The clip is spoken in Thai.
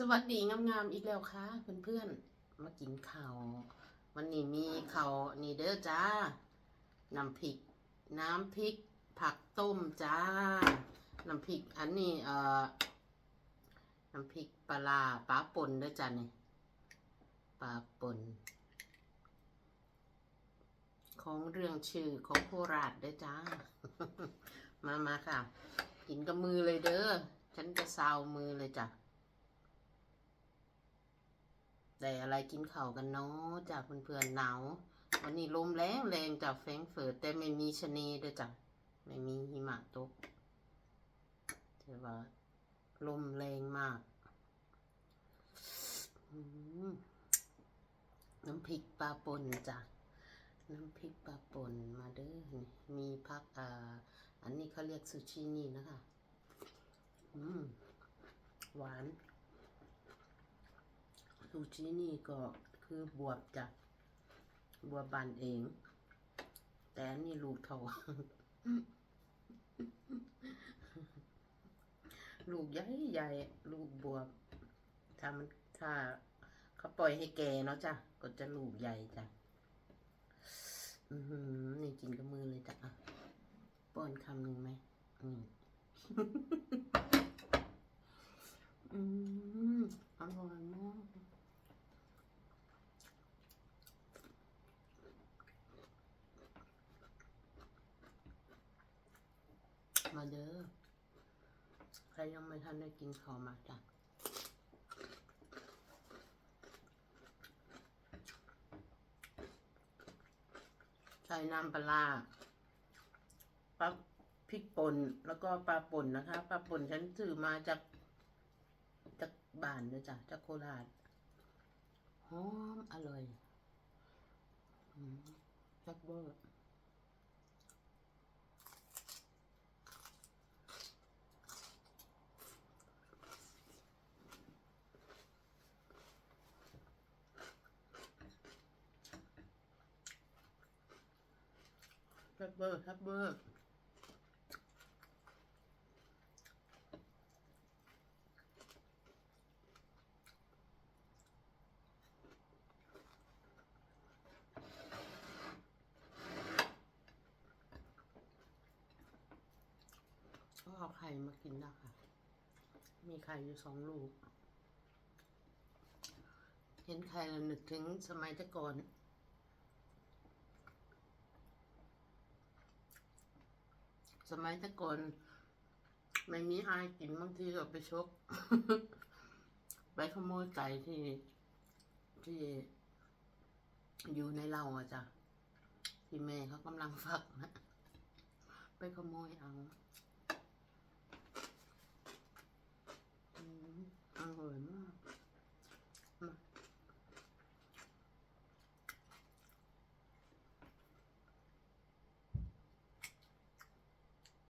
สวัสดีงามๆอีกแล้วค่ะเพื่อนๆมากินข้าววันนี้มีข้าวนี่เด้อจ้าน้ำพริก น้ำพริก ผักต้มจ้าน้ำพริกอันนี้เอ่อน้ำพริกปลาปลาป่นเด้อจ้านี่ปลาป่นของเรื่องชื่อของโคราชเด้อจ้า มามาค่ะ กินกับมือเลยเด้อฉันจะซาวมือเลยจ้ะ ได้อะไรกินข้ากันเนาะจากเพื่อนๆหนาววันนี้ลมแรงแรงจากแฟงเฟิร์ตแต่ไม่มีชะนีด้วยจ้ะไม่มีหิมะตกถือว่าลมแรงมากน้ำพริกปลาป่นจ้ะน้ำพริกปลาป่นมาเด้อมีพักอ่าอันนี้เขาเรียกซูชินี่นะคะอืมหวาน ซูชินี่ก็คือบวบจ้ะบวบบานเอง แต่นี่ลูกเท่าลูกใหญ่ใหญ่ลูกบวบถ้ามันถ้าเขาปล่อยให้แกเนาะจ้ะก็จะลูกใหญ่จ้ะอือหือนี่กินกับมือเลยจ้ะอะป้อนคำหนึ่งไหมอืม อืมอร่อยมาก มาเด้อ ใครยังไม่ทันได้กินข้าวมาจ้ะใส่น้ำปลาปลาพริกป่นแล้วก็ปลาป่นนะคะปลาป่นฉันซื้อมาจากจากบ้านเลยจ้ะจากโคราชหอมอร่อยอืมแซ่บเวอร์ แซ่บเวอร์แซ่บเวอร์ก็เอาไข่มากินนะค่ะ มีไข่อยู่สองลูก เห็นไข่แล้วนึกถึงสมัยแต่ก่อน สมัยตะก่อนไม่มีอายกินบางทีก็ไปชก ไปขโมยไก่ที่ที่อยู่ในเราอะจ้ะที่แม่เขากำลังฟักนะไปขโมยเอาอร่อยมาก